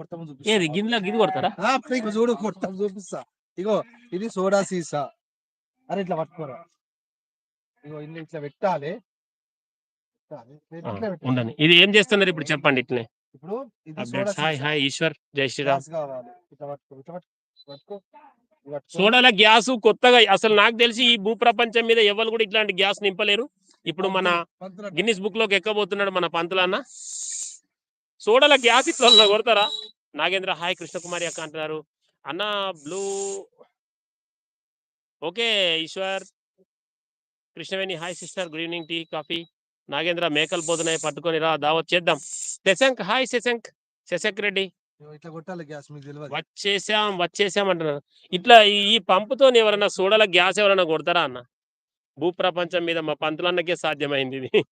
కొడతాము ఏది చూపిస్తా. గిన్నెలో గిది కొడతారా? ఆ, ఇగో చూడు కొడతాం చూపిస్తా. ఇగో ఇది సోడా సీసా. అరే ఇట్లా పట్టుకోరా. ఇగో ఇల్లు ఇట్లా పెట్టాలి. పెట్టాలి. ఆ, ఇట్లా పెట్టాలి. ఉండండి. ఇది ఏం చేస్తున్నారు ఇప్పుడు చెప్పండి ఇట్లనే? ఇప్పుడు ఇది సోడా అప్డేట్స్ హాయ్ సీసా. హాయ్ ఈశ్వర్ జై శ్రీరామ్. గ్లాస్ కావాలి. ఇట్లా పట్టుకో ఇట్లా పట్టుకో పట్టుకో ఇది పట్టుకో. సోడాల గ్యాస్ కొత్తగా అసలు నాకు తెలిసి ఈ భూ ప్రపంచం మీద ఎవరు కూడా ఇట్లాంటి గ్యాస్ నింపలేరు. ఇప్పుడు మన పంతులు- గిన్నిస్ బుక్లోకి ఎక్కబోతున్నాడు మన పంతులు అన్న సోడాల గ్యాస్ ఇట్లా కొడతారా? నాగేంద్ర హాయ్ కృష్ణకుమారి అక్క అంటున్నారు. అన్న blue okay Eshwar. Krishnaveni hi sister. Good evening tea coffee. Nagendra మేకల్ బోధన పట్టుకొని రా దావత్ చేద్దాం. శశంక్ హాయ్ శశంక్. శశంక్ రెడ్డి. ఇగో ఇట్లా కొట్టాలి గ్యాస్ మీకు తెలియదు వచ్చేసాం వచ్చేసాం అంటున్నారు. ఇట్లా ఈ- ఈ పంపుతో ఎవరైనా సోడాల గ్యాస్ ఎవరైనా కొడతారా అన్న? భూప్రపంచం మీద మా పంతులన్నకే సాధ్యమైంది ఇది.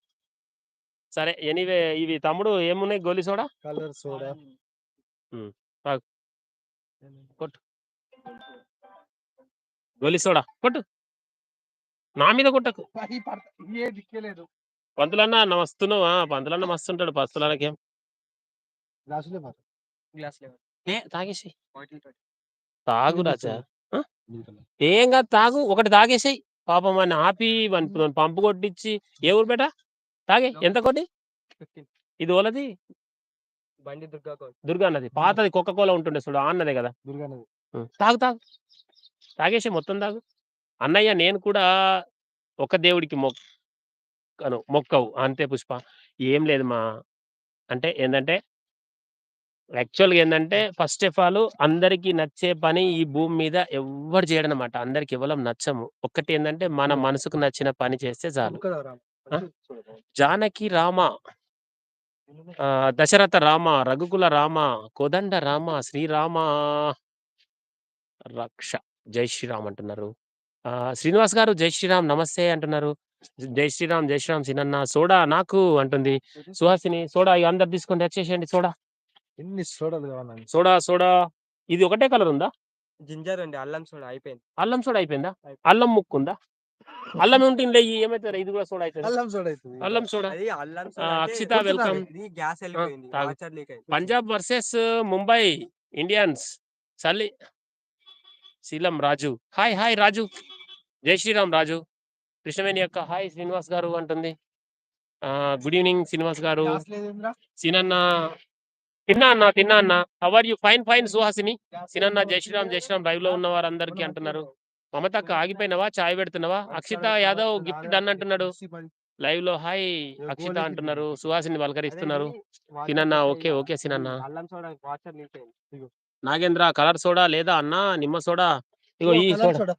సరే ఎనీవే ఇవి తమ్ముడు ఏమున్నాయి? గోలి సోడా? Colour soda. కొట్టు. గోలి సోడా. కొట్టు. నా మీద కొట్టకు. పంతులన్న నమస్తున్నావు? ఆ, పంతులన్న మస్తుంటాడు పస్తులన్నకేం తాగేసి తాగు రాజా. ఏం కాదు తాగు. ఒకటి తాగేసాయి. పాపం అని ఆపి వాని పంపు కొట్టించి ఏ ఊరు బేట? తాగే? ఎంత ఫిఫ్టీన్. ఇది ఓలది? బండి దుర్గా దుర్గా అన్నది. పాతది కుక్క కోల ఉంటుండే చూడు అన్నదే కదా. దుర్గానది ఉం. తాగు తాగు. తాగేసి మొత్తం తాగు. అన్నయ్య నేను కూడా ఒక దేవుడికి మొక్కను మొక్కవు. అంతే పుష్ప. ఏం లేదు మా. అంటే ఏంటంటే యాక్చువల్గా ఏంటంటే ఫస్ట్ ఆఫ్ ఆల్ అందరికీ నచ్చే పని ఈ భూమి మీద ఎవ్వరు చేయడం అనమాట అందరికి ఇవ్వడం నచ్చము. ఒక్కటి ఏంటంటే మన. మనసుకు నచ్చిన పని చేస్తే చాలు? జానకి రామ దశరథ రామ రఘుకుల రామ కోదండ రామ శ్రీరామ రక్ష జై శ్రీరామ్ అంటున్నారు. ఆ, శ్రీనివాస్ గారు జై శ్రీరామ్ నమస్తే అంటున్నారు. జై శ్రీరామ్ జై శ్రీరామ్ సినన్న సోడా నాకు అంటుంది. సుహాసిని సోడా అందరు తీసుకొని వచ్చేసేయండి సోడా. ఎన్ని సోడాలు కావాలి సోడా సోడా ఇది ఒకటే కలర్ ఉందా? జింజర్ అండి అల్లం సోడా అయిపోయింది. అల్లం సోడా అయిపోయిందా? అయిపోయింది. అల్లం ముక్కు ఉందా అల్లం ఉంటే ఇందులో ఈ ఏమైతుంది? ఇది కూడా సోడా అవుతుంది అల్లం సోడా అవుతుంది అల్లం soda Akshitha. Welcome gas Punjab versus Mumbai Indians. సల్లి. Seelam రాజు. Hi hi Raju. జై శ్రీరామ్ రాజు. కృష్ణవేణి యొక్క హాయ్ శ్రీనివాస్ గారు అంటుంది. ఆ గుడ్ ఈవినింగ్ శ్రీనివాస్ గారు? సినన్న. తిన్నా అన్న తిన్నా అన్న. Are you fine fine Suhasini. సినన్న. జై శ్రీరామ్ జై శ్రీరామ్. లైవ్లో ఉన్న వారందరికీ అంటున్నారు. మమతక్క ఆగిపోయినావా? చాయ్ పెడుతున్నావా? అక్షిత యాదవ్ గిఫ్ట్ డన్ అంటున్నాడు. లైవ్లో హాయ్ అక్షిత అంటున్నారు. సుహాసిని పలకరిస్తున్నారు తినన్నా? ఓకే. ఓకే సినన్న నాగేంద్ర కలర్ సోడా లేదా అన్న? నిమ్మ సోడా? ఇగో ఈ సోడా.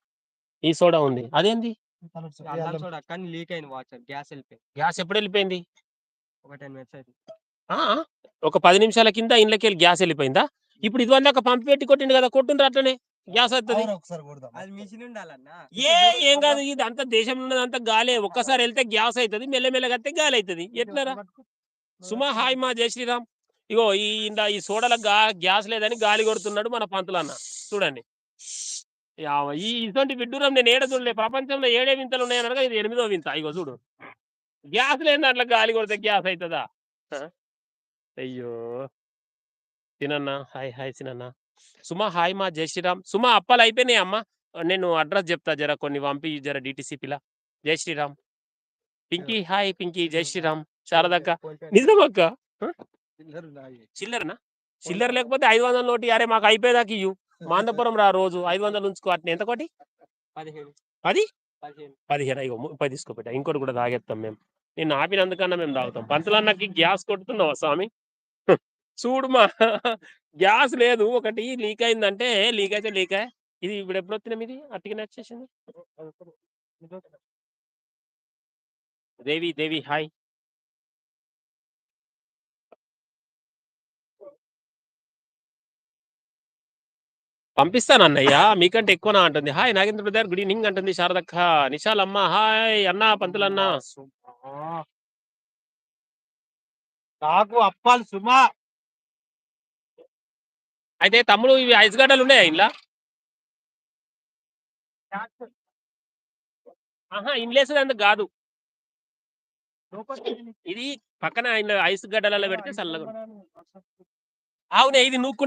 ఈ సోడా ఉంది. అదేంది? లీక్ అయింది గ్యాస్ వెళ్ళిపోయింది. గ్యాస్ ఎప్పుడు వెళ్ళిపోయింది? ఒక పది నిమిషాల కింద ఇండ్లకి వెళ్ళి గ్యాస్ వెళ్ళిపోయిందా? ఇప్పుడు ఇది ఒక పంపు పెట్టి కొట్టిండు కదా? కొట్టుండ్రు అట్లనే. గ్యాస్ అవుతుంది అవును, ఒకసారి కొడదాం. అది మిషన్ ఉండాలన్నా? ఏ ఏం కాదు ఇది అంతా దేశంలో ఉన్నది అంతా గాలే. ఒక్కసారి వెళ్తే గ్యాస్ అవుతుంది మెల్లమెల్లగా అయితే గాలి అవుతుంది ఎట్లరా? సుమా హాయ్ మా జై శ్రీరామ్. ఇగో ఈ ఇందా ఈ సోడల గా గ్యాస్ లేదని గాలి కొడుతున్నాడు మన పంతులన్న. చూడండి. యావ, ఈ ఇటువంటి విడ్డూరం నేను ఏడ చూడలే. ప్రపంచంలో ఏడే వింతలు ఉన్నాయనగా ఇది ఎనిమిదో వింత. ఇగో చూడు. గ్యాస్ లేని దాంట్లో గాలి కొడితే గ్యాస్ అవుతుందా? అయ్యో. తినన్నా? హాయ్ హాయ్ తినన్నా? సుమా హాయ్ మా జై శ్రీరామ్. సుమా అప్పాలు అయిపోయినాయి అమ్మా. నేను అడ్రస్ చెప్తా జర కొన్ని పంపి జర డిటిసి పిల్ల జై శ్రీరామ్. పింకీ హాయ్ పింకీ జై శ్రీరామ్. శారదక్క నిజమక్క. చిల్లరనా? చిల్లర లేకపోతే ఐదు వందల నోటి అరే మాకు అయిపోయేదాకా ఇయ్యు. మాందపురం రా రోజు ఐదు వందలు ఉంచుకో అట్నే. ఎంత కోటి? పది? పదిహేను. పదిహేను? అయ్యో ముప్పై తీసుకోబెట్టా ఇంకోటి కూడా తాగేస్తాం మేము. నేను ఆపినందుకన్నా మేము తాగుతాం. పంతులన్నకి గ్యాస్ కొడుతున్నావా స్వామి? చూడుమా చూడు మా గ్యాస్ లేదు. ఒకటి లీక్ అయిందంటే లీక్ అయితే లీక్ ఇది ఇప్పుడు ఎప్పుడు వచ్చినాం ఇది అట్టిగా వచ్చేసింది దేవి దేవి హాయ్. పంపిస్తాను అన్నయ్య మీకంటే ఎక్కువనా అంటుంది. Hi Nagendra brother good evening అంటుంది శారదక్క. నిశాలమ్మ అమ్మ హాయ్ అన్న పంతులన్న. నాకు అప్పాలు సుమా. అయితే తమ్ముడు ఇవి ఐస్ గడ్డలు ఉన్నాయా ఇంట్లో ఆహా ఇండ్లేసేదందుకు కాదు. ఇది పక్కన ఆయన ఐస్ గడ్డలలో పెడితే చల్లగా అవునే ఇది నూక్కు